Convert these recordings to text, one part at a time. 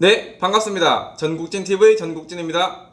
네, 반갑습니다. 전국진TV 전국진입니다.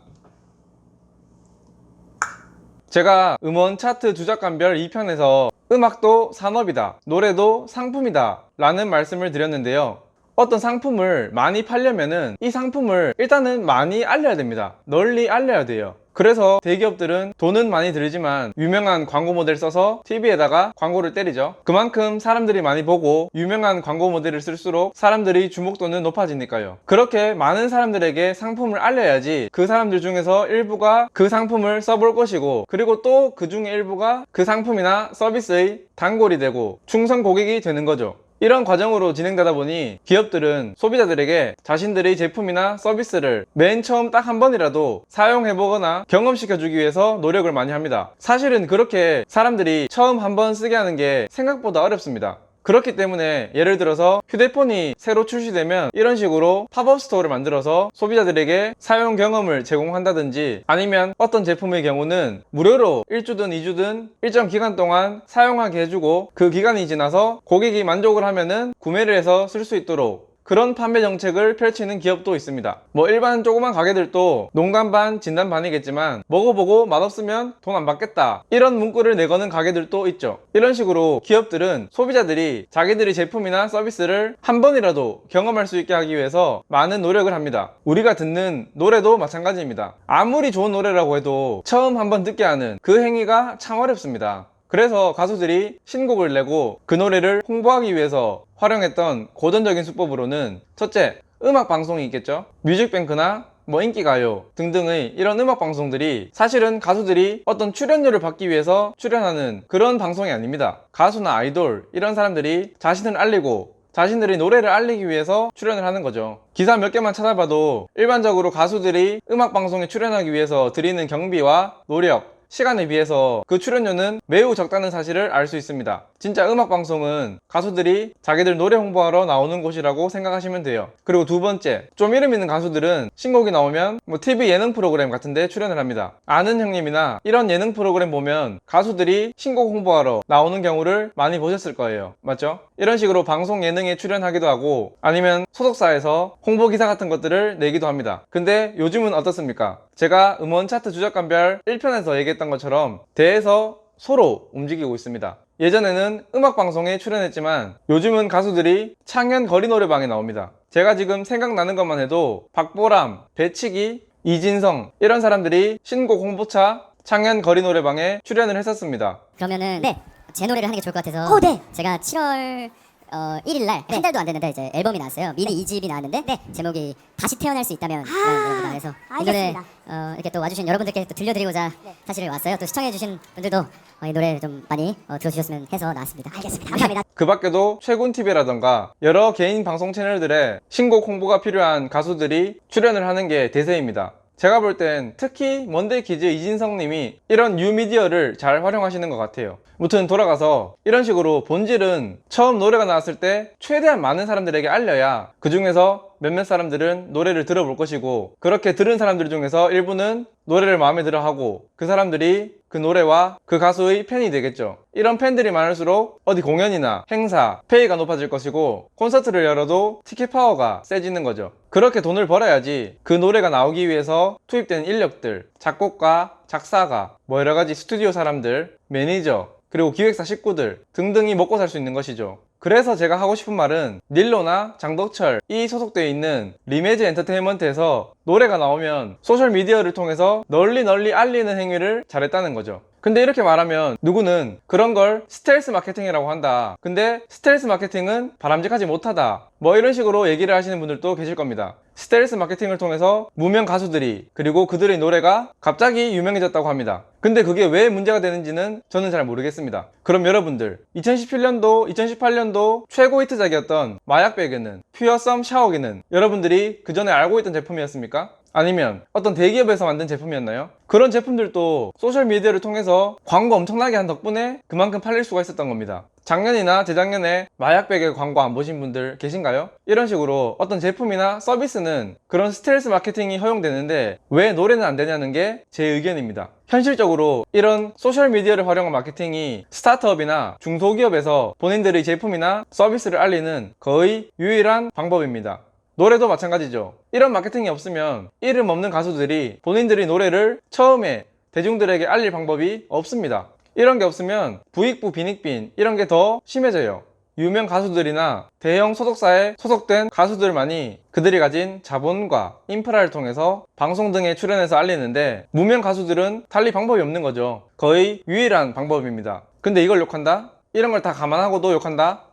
제가 음원 차트 주작감별 2편에서 음악도 산업이다, 노래도 상품이다 라는 말씀을 드렸는데요. 어떤 상품을 많이 팔려면은 이 상품을 일단은 많이 알려야 됩니다. 널리 알려야 돼요. 그래서 대기업들은 돈은 많이 들지만 유명한 광고 모델 써서 TV에다가 광고를 때리죠. 그만큼 사람들이 많이 보고 유명한 광고 모델을 쓸수록 사람들이 주목도는 높아지니까요. 그렇게 많은 사람들에게 상품을 알려야지 그 사람들 중에서 일부가 그 상품을 써볼 것이고 그리고 또 그 중에 일부가 그 상품이나 서비스의 단골이 되고 충성 고객이 되는 거죠. 이런 과정으로 진행되다 보니 기업들은 소비자들에게 자신들의 제품이나 서비스를 맨 처음 딱 한 번이라도 사용해보거나 경험시켜주기 위해서 노력을 많이 합니다. 사실은 그렇게 사람들이 처음 한 번 쓰게 하는 게 생각보다 어렵습니다. 그렇기 때문에 예를 들어서 휴대폰이 새로 출시되면 이런 식으로 팝업 스토어를 만들어서 소비자들에게 사용 경험을 제공한다든지 아니면 어떤 제품의 경우는 무료로 1주든 2주든 일정 기간 동안 사용하게 해주고 그 기간이 지나서 고객이 만족을 하면은 구매를 해서 쓸 수 있도록 그런 판매 정책을 펼치는 기업도 있습니다. 뭐 일반 조그만 가게들도 농담 반 진담 반이겠지만 먹어보고 맛없으면 돈 안 받겠다 이런 문구를 내거는 가게들도 있죠. 이런 식으로 기업들은 소비자들이 자기들의 제품이나 서비스를 한 번이라도 경험할 수 있게 하기 위해서 많은 노력을 합니다. 우리가 듣는 노래도 마찬가지입니다. 아무리 좋은 노래라고 해도 처음 한번 듣게 하는 그 행위가 참 어렵습니다. 그래서 가수들이 신곡을 내고 그 노래를 홍보하기 위해서 활용했던 고전적인 수법으로는 첫째, 음악 방송이 있겠죠. 뮤직뱅크나 뭐 인기가요 등등의 이런 음악 방송들이 사실은 가수들이 어떤 출연료를 받기 위해서 출연하는 그런 방송이 아닙니다. 가수나 아이돌 이런 사람들이 자신을 알리고 자신들이 노래를 알리기 위해서 출연을 하는 거죠. 기사 몇 개만 찾아봐도 일반적으로 가수들이 음악 방송에 출연하기 위해서 드리는 경비와 노력, 시간에 비해서 그 출연료는 매우 적다는 사실을 알 수 있습니다. 진짜 음악 방송은 가수들이 자기들 노래 홍보하러 나오는 곳이라고 생각하시면 돼요. 그리고 두 번째, 좀 이름 있는 가수들은 신곡이 나오면 뭐 TV 예능 프로그램 같은데 출연을 합니다. 아는 형님이나 이런 예능 프로그램 보면 가수들이 신곡 홍보하러 나오는 경우를 많이 보셨을 거예요. 맞죠? 이런 식으로 방송 예능에 출연하기도 하고 아니면 소속사에서 홍보 기사 같은 것들을 내기도 합니다. 근데 요즘은 어떻습니까? 제가 음원 차트 주작감별 1편에서 얘기했던 것처럼 대에서 소로 움직이고 있습니다. 예전에는 음악 방송에 출연했지만 요즘은 가수들이 창현 거리 노래방에 나옵니다. 제가 지금 생각나는 것만 해도 박보람, 배치기, 이진성 이런 사람들이 신곡 홍보차 창현 거리 노래방에 출연을 했었습니다. 그러면은 네. 제 노래를 하는 게 좋을 것 같아서 어, 네. 제가 7월 어, 1일 날한 네. 달도 안 됐는데 이제 앨범이 나왔어요. 미니 2집이 나왔는데 네. 제목이 다시 태어날 수 있다면 아, 라는 노래입니다. 그래서 이 노래 알겠습니다. 어, 이렇게 또 와주신 여러분들께 또 들려드리고자 네. 사실 왔어요. 또 시청해주신 분들도 어, 이 노래 좀 많이 어, 들어주셨으면 해서 나왔습니다. 알겠습니다. 감사합니다. 그 밖에도 최군 TV라던가 여러 개인 방송 채널들의 신곡 홍보가 필요한 가수들이 출연을 하는 게 대세입니다. 제가 볼 땐 특히 먼데이 키즈 이진성 님이 이런 뉴미디어를 잘 활용하시는 것 같아요. 무튼 돌아가서 이런 식으로 본질은 처음 노래가 나왔을 때 최대한 많은 사람들에게 알려야 그 중에서 몇몇 사람들은 노래를 들어볼 것이고 그렇게 들은 사람들 중에서 일부는 노래를 마음에 들어 하고 그 사람들이 그 노래와 그 가수의 팬이 되겠죠. 이런 팬들이 많을수록 어디 공연이나 행사, 페이가 높아질 것이고 콘서트를 열어도 티켓 파워가 세지는 거죠. 그렇게 돈을 벌어야지 그 노래가 나오기 위해서 투입된 인력들, 작곡가, 작사가, 뭐 여러 가지 스튜디오 사람들, 매니저, 그리고 기획사 식구들 등등이 먹고 살 수 있는 것이죠. 그래서 제가 하고 싶은 말은 닐로나 장덕철 이 소속되어 있는 리메즈 엔터테인먼트에서 노래가 나오면 소셜 미디어를 통해서 널리 널리 알리는 행위를 잘했다는 거죠. 근데 이렇게 말하면 누구는 그런 걸 스텔스 마케팅이라고 한다. 근데 스텔스 마케팅은 바람직하지 못하다. 뭐 이런 식으로 얘기를 하시는 분들도 계실 겁니다. 스텔스 마케팅을 통해서 무명 가수들이 그리고 그들의 노래가 갑자기 유명해졌다고 합니다. 근데 그게 왜 문제가 되는지는 저는 잘 모르겠습니다. 그럼 여러분들 2017년도, 2018년도 최고 히트작이었던 마약베개는 퓨어썸 샤워기는 여러분들이 그 전에 알고 있던 제품이었습니까? 아니면 어떤 대기업에서 만든 제품이었나요? 그런 제품들도 소셜미디어를 통해서 광고 엄청나게 한 덕분에 그만큼 팔릴 수가 있었던 겁니다. 작년이나 재작년에 마약백의 광고 안 보신 분들 계신가요? 이런 식으로 어떤 제품이나 서비스는 그런 스트레스 마케팅이 허용되는데 왜 노래는 안 되냐는 게 제 의견입니다. 현실적으로 이런 소셜미디어를 활용한 마케팅이 스타트업이나 중소기업에서 본인들의 제품이나 서비스를 알리는 거의 유일한 방법입니다. 노래도 마찬가지죠. 이런 마케팅이 없으면 이름 없는 가수들이 본인들이 노래를 처음에 대중들에게 알릴 방법이 없습니다. 이런 게 없으면 부익부 빈익빈 이런 게 더 심해져요. 유명 가수들이나 대형 소속사에 소속된 가수들만이 그들이 가진 자본과 인프라를 통해서 방송 등에 출연해서 알리는데 무명 가수들은 달리 방법이 없는 거죠. 거의 유일한 방법입니다. 근데 이걸 욕한다? 이런 걸 다 감안하고도 욕한다?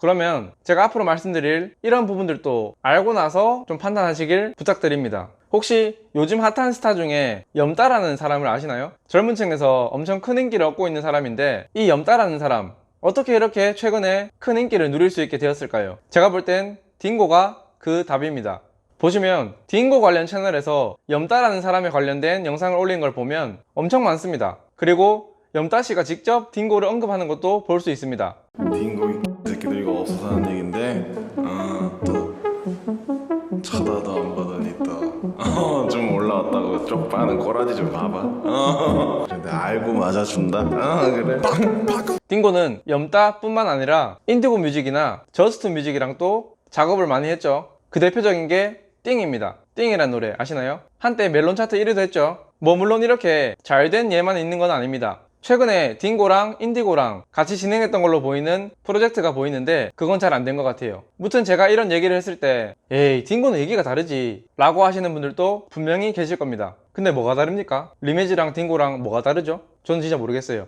그러면 제가 앞으로 말씀드릴 이런 부분들도 알고 나서 좀 판단하시길 부탁드립니다. 혹시 요즘 핫한 스타 중에 염따라는 사람을 아시나요? 젊은 층에서 엄청 큰 인기를 얻고 있는 사람인데 이 염따라는 사람 어떻게 이렇게 최근에 큰 인기를 누릴 수 있게 되었을까요? 제가 볼 땐 딩고가 그 답입니다. 보시면 딩고 관련 채널에서 염따라는 사람에 관련된 영상을 올린 걸 보면 엄청 많습니다. 그리고 염따 씨가 직접 딩고를 언급하는 것도 볼 수 있습니다. 딩고 이 새끼들 이거 없어서 하는 얘긴데 어또 쳐다도 안 받으니 또좀 올라왔다고 쪽파는 꼬라지 좀 봐봐 어 근데 알고 맞아준다 어 그래 딩고는 염따뿐만 아니라 인디고 뮤직이나 저스트 뮤직이랑 또 작업을 많이 했죠. 그 대표적인 게 띵입니다. 띵이란 노래 아시나요? 한때 멜론 차트 1위도 했죠. 뭐 물론 이렇게 잘 된 예만 있는 건 아닙니다. 최근에 딩고랑 인디고랑 같이 진행했던 걸로 보이는 프로젝트가 보이는데 그건 잘 안 된 것 같아요. 무튼 제가 이런 얘기를 했을 때 에이 딩고는 얘기가 다르지 라고 하시는 분들도 분명히 계실 겁니다. 근데 뭐가 다릅니까? 리메지랑 딩고랑 뭐가 다르죠? 저는 진짜 모르겠어요.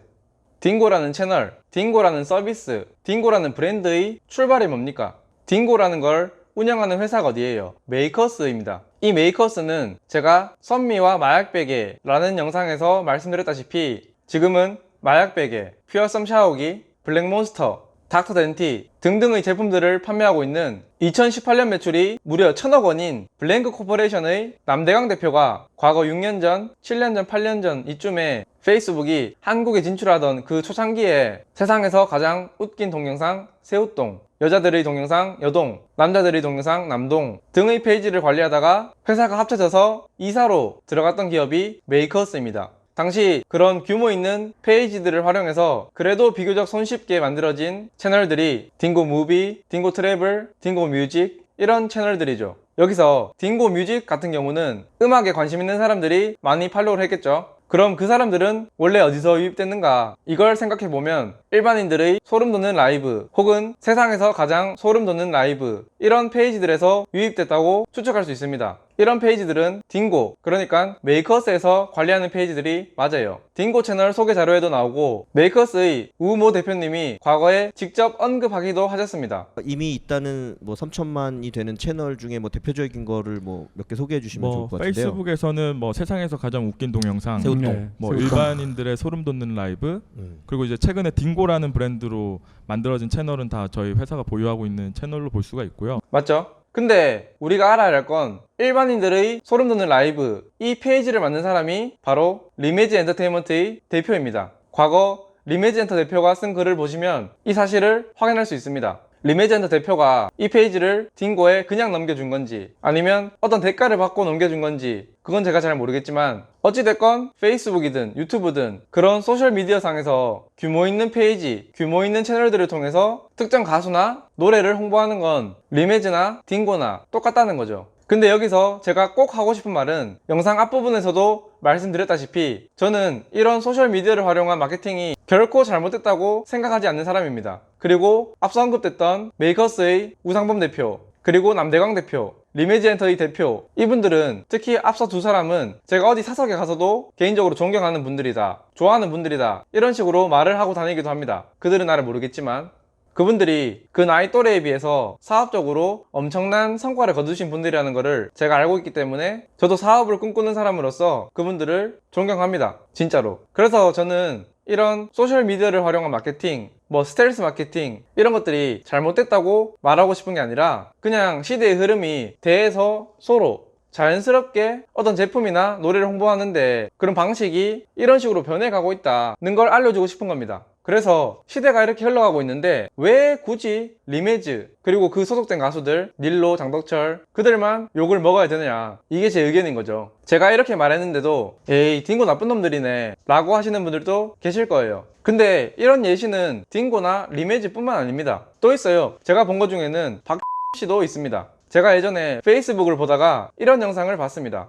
딩고라는 채널, 딩고라는 서비스, 딩고라는 브랜드의 출발이 뭡니까? 딩고라는 걸 운영하는 회사가 어디예요? 메이커스입니다. 이 메이커스는 제가 선미와 마약베개라는 영상에서 말씀드렸다시피 지금은 마약베개, 퓨어썸 샤워기, 블랙몬스터, 닥터 덴티 등등의 제품들을 판매하고 있는 2018년 매출이 무려 천억 원인 블랭크 코퍼레이션의 남대강 대표가 과거 6년 전, 7년 전, 8년 전 이쯤에 페이스북이 한국에 진출하던 그 초창기에 세상에서 가장 웃긴 동영상 새우똥, 여자들의 동영상 여동, 남자들의 동영상 남동 등의 페이지를 관리하다가 회사가 합쳐져서 이사로 들어갔던 기업이 메이커스입니다. 당시 그런 규모 있는 페이지들을 활용해서 그래도 비교적 손쉽게 만들어진 채널들이 딩고 무비, 딩고 트래블, 딩고 뮤직 이런 채널들이죠. 여기서 딩고 뮤직 같은 경우는 음악에 관심 있는 사람들이 많이 팔로우를 했겠죠. 그럼 그 사람들은 원래 어디서 유입됐는가? 이걸 생각해보면 일반인들의 소름 돋는 라이브 혹은 세상에서 가장 소름 돋는 라이브 이런 페이지들에서 유입됐다고 추측할 수 있습니다. 이런 페이지들은 딩고 그러니까 메이커스에서 관리하는 페이지들이 맞아요. 딩고 채널 소개 자료에도 나오고 메이커스의 우모 대표님이 과거에 직접 언급하기도 하셨습니다. 이미 있다는 뭐 3천만이 되는 채널 중에 뭐 대표적인 거를 뭐 몇 개 소개해 주시면 뭐 좋을 것 같은데요. 페이스북에서는 뭐 세상에서 가장 웃긴 동영상, 새우똥. 네. 뭐. 일반인들의 소름 돋는 라이브, 음. 그리고 이제 최근에 딩고라는 브랜드로 만들어진 채널은 다 저희 회사가 보유하고 있는 채널로 볼 수가 있고요. 맞죠? 근데 우리가 알아야 할 건 일반인들의 소름 돋는 라이브 이 페이지를 만든 사람이 바로 리메지 엔터테인먼트의 대표입니다. 과거 리메지 엔터 대표가 쓴 글을 보시면 이 사실을 확인할 수 있습니다. 엔터 대표가 이 페이지를 딩고에 그냥 넘겨준 건지 아니면 어떤 대가를 받고 넘겨준 건지 그건 제가 잘 모르겠지만 어찌됐건 페이스북이든 유튜브든 그런 소셜미디어 상에서 규모 있는 페이지, 규모 있는 채널들을 통해서 특정 가수나 노래를 홍보하는 건 리메즈나 딩고나 똑같다는 거죠. 근데 여기서 제가 꼭 하고 싶은 말은 영상 앞부분에서도 말씀드렸다시피 저는 이런 소셜미디어를 활용한 마케팅이 결코 잘못됐다고 생각하지 않는 사람입니다. 그리고 앞서 언급됐던 메이커스의 우상범 대표, 그리고 남대광 대표, 리메지엔터의 대표 이분들은 특히 앞서 두 사람은 제가 어디 사석에 가서도 개인적으로 존경하는 분들이다 좋아하는 분들이다 이런 식으로 말을 하고 다니기도 합니다 그들은 나를 모르겠지만 그분들이 그 나이 또래에 비해서 사업적으로 엄청난 성과를 거두신 분들이라는 것을 제가 알고 있기 때문에 저도 사업을 꿈꾸는 사람으로서 그분들을 존경합니다. 진짜로. 그래서 저는 이런 소셜미디어를 활용한 마케팅, 뭐 스텔스 마케팅 이런 것들이 잘못됐다고 말하고 싶은 게 아니라 그냥 시대의 흐름이 대에서 소로 자연스럽게 어떤 제품이나 노래를 홍보하는데 그런 방식이 이런 식으로 변해가고 있다는 걸 알려주고 싶은 겁니다. 그래서 시대가 이렇게 흘러가고 있는데 왜 굳이 리메즈 그리고 그 소속된 가수들 닐로 장덕철 그들만 욕을 먹어야 되느냐. 이게 제 의견인 거죠. 제가 이렇게 말했는데도 에이 딩고 나쁜 놈들이네 라고 하시는 분들도 계실 거예요. 근데 이런 예시는 딩고나 리메즈 뿐만 아닙니다. 또 있어요. 제가 본 것 중에는 박 씨도 있습니다 제가 예전에 페이스북을 보다가 이런 영상을 봤습니다.